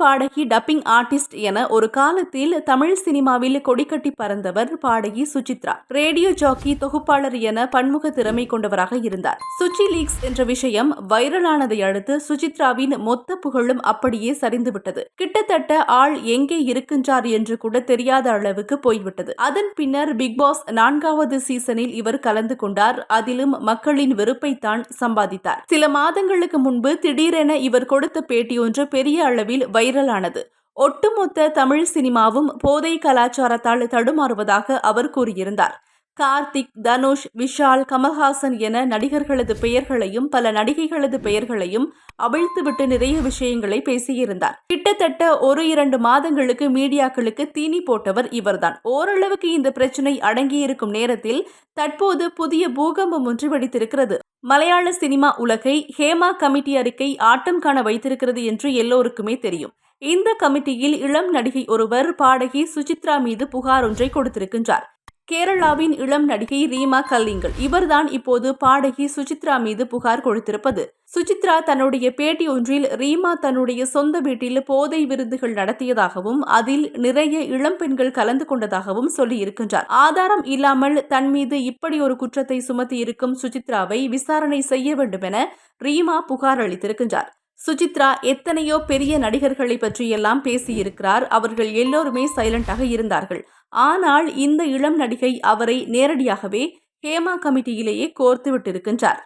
பாடகி dubbing artist என ஒரு காலத்தில் தமிழ் சினிமாவில் கொடிக்கட்டி பறந்தவர் பாடகி சுசித்ரா. ரேடியோ ஜாக்கி தொகுப்பாளர் என பன்முக திறமை கொண்டவராக இருந்தார். சுச்சி லீக்ஸ் என்ற விஷயம் வைரலானதை அடுத்து சுசித்ராவின் மொத்த புகழும் அப்படியே சரிந்துவிட்டது. கிட்டத்தட்ட ஆள் எங்கே இருக்கின்றார் என்று கூட தெரியாத அளவுக்கு போய்விட்டது. அதன் பின்னர் பிக் பாஸ் நான்காவது சீசனில் இவர் கலந்து கொண்டார். அதிலும் மக்களின் வெறுப்பை தான் சம்பாதித்தார். சில மாதங்களுக்கு முன்பு திடீரென இவர் கொடுத்த பேட்டியொன்று பெரிய அளவில் வைரலானது. ஒட்டுமொத்த தமிழ் சினிமாவும் போதை கலாச்சாரத்தால் தடுமாறுவதாக அவர் கூறியிருந்தார். கார்த்திக் தனுஷ் விஷால் கமல்ஹாசன் என நடிகர்களது பெயர்களையும் பல நடிகைகளது பெயர்களையும் அவிழ்த்துவிட்டு நிறைய விஷயங்களை பேசியிருந்தார். கிட்டத்தட்ட ஒரு இரண்டு மாதங்களுக்கு மீடியாக்களுக்கு தீனி போட்டவர் இவர்தான். ஓரளவுக்கு இந்த பிரச்சனை அடங்கியிருக்கும் நேரத்தில் தற்போது புதிய பூகம்பம் ஒன்று வெடித்திருக்கிறது. மலையாள சினிமா உலகை ஹேமா கமிட்டி அறிக்கை ஆட்டம் காண வைத்திருக்கிறது என்று எல்லோருக்குமே தெரியும். இந்த கமிட்டியில் இளம் நடிகை ஒருவர் பாடகி சுசித்ரா மீது புகார் ஒன்றை கொடுத்திருக்கின்றார். கேரளாவின் இளம் நடிகை ரீமா கல்லிங்கல். இவர்தான் இப்போது பாடகி சுசித்ரா மீது புகார் கொடுத்திருப்பது. சுசித்ரா தன்னுடைய பேட்டி ஒன்றில் ரீமா தன்னுடைய சொந்த வீட்டில் போதை விருந்துகள் நடத்தியதாகவும் அதில் நிறைய இளம் பெண்கள் கலந்து கொண்டதாகவும் சொல்லியிருக்கின்றார். ஆதாரம் இல்லாமல் தன் மீது இப்படி ஒரு குற்றத்தை சுமத்தி இருக்கும் சுசித்ராவை விசாரணை செய்ய வேண்டும் என ரீமா புகார் அளித்திருக்கின்றார். சுஜித்ரா எத்தனையோ பெரிய நடிகர்களை பற்றியெல்லாம் பேசியிருக்கிறார். அவர்கள் எல்லோருமே சைலண்டாக இருந்தார்கள். ஆனால் இந்த இளம் நடிகை அவரை நேரடியாகவே ஹேமா கமிட்டியிலேயே கோர்த்து விட்டிருக்கின்றார்.